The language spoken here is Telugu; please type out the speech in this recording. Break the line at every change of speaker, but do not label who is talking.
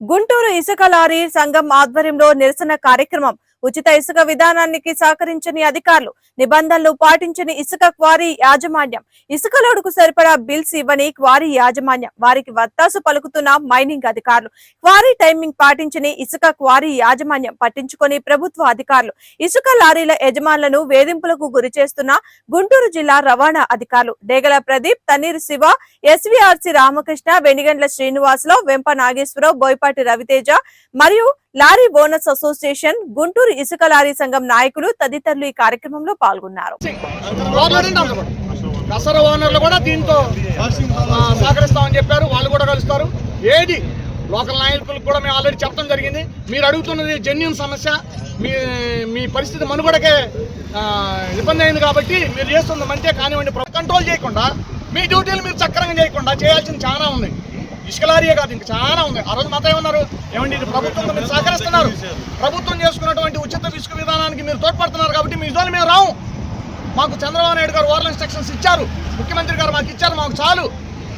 గుంటూరు ఇసుక లారీ సంఘం ఆధ్వర్యంలో నిరసన కార్యక్రమం ఉచిత ఇసుక విధానానికి సహకరించని అధికారులు నిబంధనలు పాటించని ఇసుక క్వారీ యాజమాన్యం. ఇసుక లోడుకు సరిపడా బిల్స్ ఇవ్వని క్వారీ యాజమాన్యం. వారికి వత్తాసు పలుకుతున్న మైనింగ్ అధికారులు. క్వారీ టైమింగ్ పాటించని ఇసుక క్వారీ యాజమాన్యం పట్టించుకొని ప్రభుత్వ అధికారులు ఇసుక లారీల యజమానులను వేధింపులకు గురి చేస్తున్న గుంటూరు జిల్లా రవాణా అధికారులు డేగల ప్రదీప్ తన్నీరు శివ ఎస్వీఆర్సి రామకృష్ణ వెనిగండ్ల శ్రీనివాసరావు వెంప నాగేశ్వరరావు బోయపాటి రవితేజ మరియు లారీ బోనస్ అసోసియేషన్ గుంటూరు ఇసుక లారీ సంఘం నాయకులు తదితరులు ఈ కార్యక్రమంలో పాల్గొన్నారు.
దసరా ఓనర్లు కూడా దీంతో సహకరిస్తామని చెప్పారు. వాళ్ళు కూడా కలుస్తారు. ఏది? లోకల్ నాయకులకు కూడా మేము ఆల్రెడీ చెప్పడం జరిగింది. మీరు అడుగుతున్నది జెన్యున్ సమస్య. మీ మీ పరిస్థితి మనుగడకే ఇబ్బంది అయింది కాబట్టి మీరు చేస్తుంది మంచిగా కానివ్వండి. కంట్రోల్ చేయకుండా మీ డ్యూటీలు మీరు చక్రంగా చేయకుండా చేయాల్సింది చాలా ఉంది. ఇసుకలారియే కాదు ఇంకా చాలా ఉంది. ఆ రోజు మాత్రం ఏమన్నారు? ఏమండి ఇది ప్రభుత్వం మీరు సహకరిస్తున్నారు ప్రభుత్వం చేసుకున్నటువంటి ఉచిత ఇసుక విధానానికి మీరు తోడ్పడుతున్నారు కాబట్టి మీ జోలు మేము రాము మాకు చంద్రబాబు నాయుడు గారు ఓరల్ ఇన్స్ట్రక్షన్స్ ఇచ్చారు. ముఖ్యమంత్రి గారు మాకు ఇచ్చారు. మాకు చాలు.